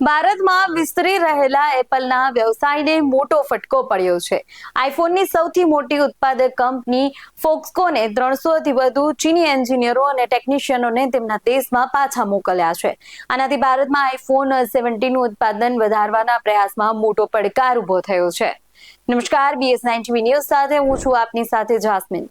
ભારતમાં વિસ્તરી રહેલા એપલના વ્યવસાયને મોટો ફટકો પડ્યો છે. આઈફોનની સૌથી મોટી ઉત્પાદક કંપની ફોક્સકોને ત્રણસોથી વધુ ચીની એન્જિનિયરો અને ટેકનિશિયનોને તેમના દેશમાં પાછા મોકલ્યા છે. આનાથી ભારતમાં આઈફોન સેવન્ટીનું ઉત્પાદન વધારવાના પ્રયાસમાં મોટો પડકાર ઊભો થયો છે. નમસ્કાર બીએસ નાઇન ટીવી ન્યૂઝ સાથે હું છું આપની સાથે જાસ્મિન.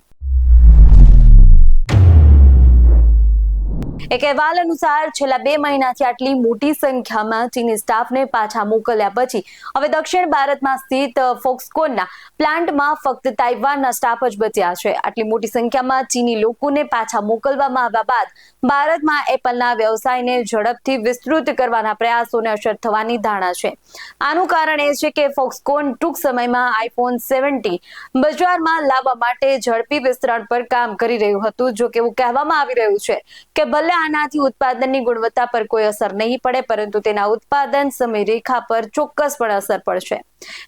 એક અહેવાલ અનુસાર છેલ્લા બે મહિનાથી આટલી મોટી સંખ્યામાં ચીની સ્ટાફને પાછા મોકલ્યા પછી હવે દક્ષિણ ભારતમાં સ્થિત ફોક્સકોનના પ્લાન્ટમાં ફક્ત તાઇવાનના સ્ટાફ જ બચ્યા છે. આટલી મોટી સંખ્યામાં ચીની લોકોને પાછા મોકલવામાં આવ્યા બાદ ભારતમાં એપલના વ્યવસાયને ઝડપથી વિસ્તૃત કરવાના પ્રયાસોને અસર થવાની ધારણા છે. આનું કારણ એ છે કે ફોક્સકોન ટૂંક સમયમાં આઈફોન સેવન્ટી બજારમાં લાવવા માટે ઝડપી વિસ્તરણ પર કામ કરી રહ્યું હતું, જો કે એવું કહેવામાં આવી રહ્યું છે કે ભલે આનાથી ઉત્પાદનની ગુણવત્તા પર કોઈ અસર નહીં પડે, પરંતુ તેના ઉત્પાદન સમય રેખા પર ચોક્કસપણે અસર પડશે.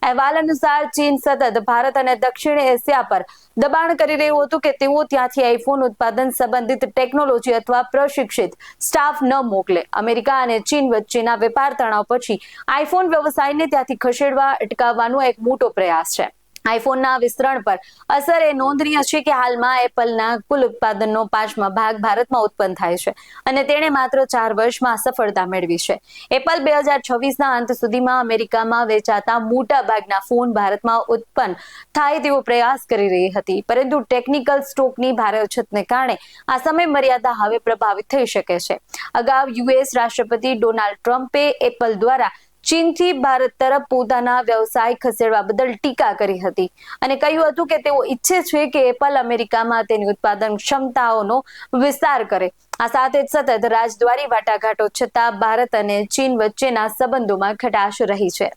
અહેવાલ અનુસાર ચીન સતત ભારત અને દક્ષિણ એશિયા પર દબાણ કરી રહ્યું હતું કે તેઓ ત્યાંથી આઈફોન ઉત્પાદન સંબંધિત ટેકનોલોજી અથવા પ્રશિક્ષિત સ્ટાફ ન મોકલે. અમેરિકા અને ચીન વચ્ચેના વેપાર તણાવ પછી આઈફોન વ્યવસાયને ત્યાંથી ખસેડવા અટકાવવાનો એક મોટો પ્રયાસ છે. આઈફોનના વિસ્તરણ પર અસર એ નોંધનીય છે કે હાલમાં એપલના કુલ ઉત્પાદનનો પાંચમા ભાગ ભારતમાં ઉત્પન્ન થાય છે અને તેણે માત્ર ચાર વર્ષમાં સફળતા મેળવી છે. એપલ બે હજાર છવ્વીસના અંત સુધીમાં અમેરિકામાં વેચાતા મોટા ભાગના ફોન ભારતમાં ઉત્પન્ન થાય તેવો પ્રયાસ કરી રહી હતી. પરંતુ ટેકનિકલ સ્ટોકની ભારે અછતને કારણે આ સમય મર્યાદા હવે પ્રભાવિત થઈ શકે છે. અગાઉ યુએસ રાષ્ટ્રપતિ ડોનાલ્ડ ટ્રમ્પે એપલ દ્વારા ચીનથી ભારત તરફ પોતાના વ્યવસાય ખસેડવા બદલ ટીકા કરી હતી અને કહ્યું હતું કે તેઓ ઈચ્છે છે કે એપલ અમેરિકામાં તેની ઉત્પાદન ક્ષમતાઓનો વિસ્તાર કરે. આ સાથે જ સતત રાજદ્વારી વાટાઘાટો છતાં ભારત અને ચીન વચ્ચેના સંબંધોમાં ખટાશ રહી છે.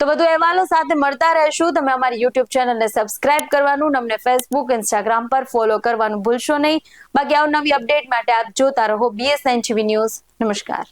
તો વધુ અહેવાલો સાથે મળતા રહેશું. તમે અમારી યુટ્યુબ ચેનલને સબસ્ક્રાઇબ કરવાનું, અમને ફેસબુક, ઇન્સ્ટાગ્રામ પર ફોલો કરવાનું ભૂલશો નહીં. બાકી આવું નવી અપડેટ માટે આપ જોતા રહો બીએસ નાઇન ટીવી ન્યૂઝ નમસ્કાર.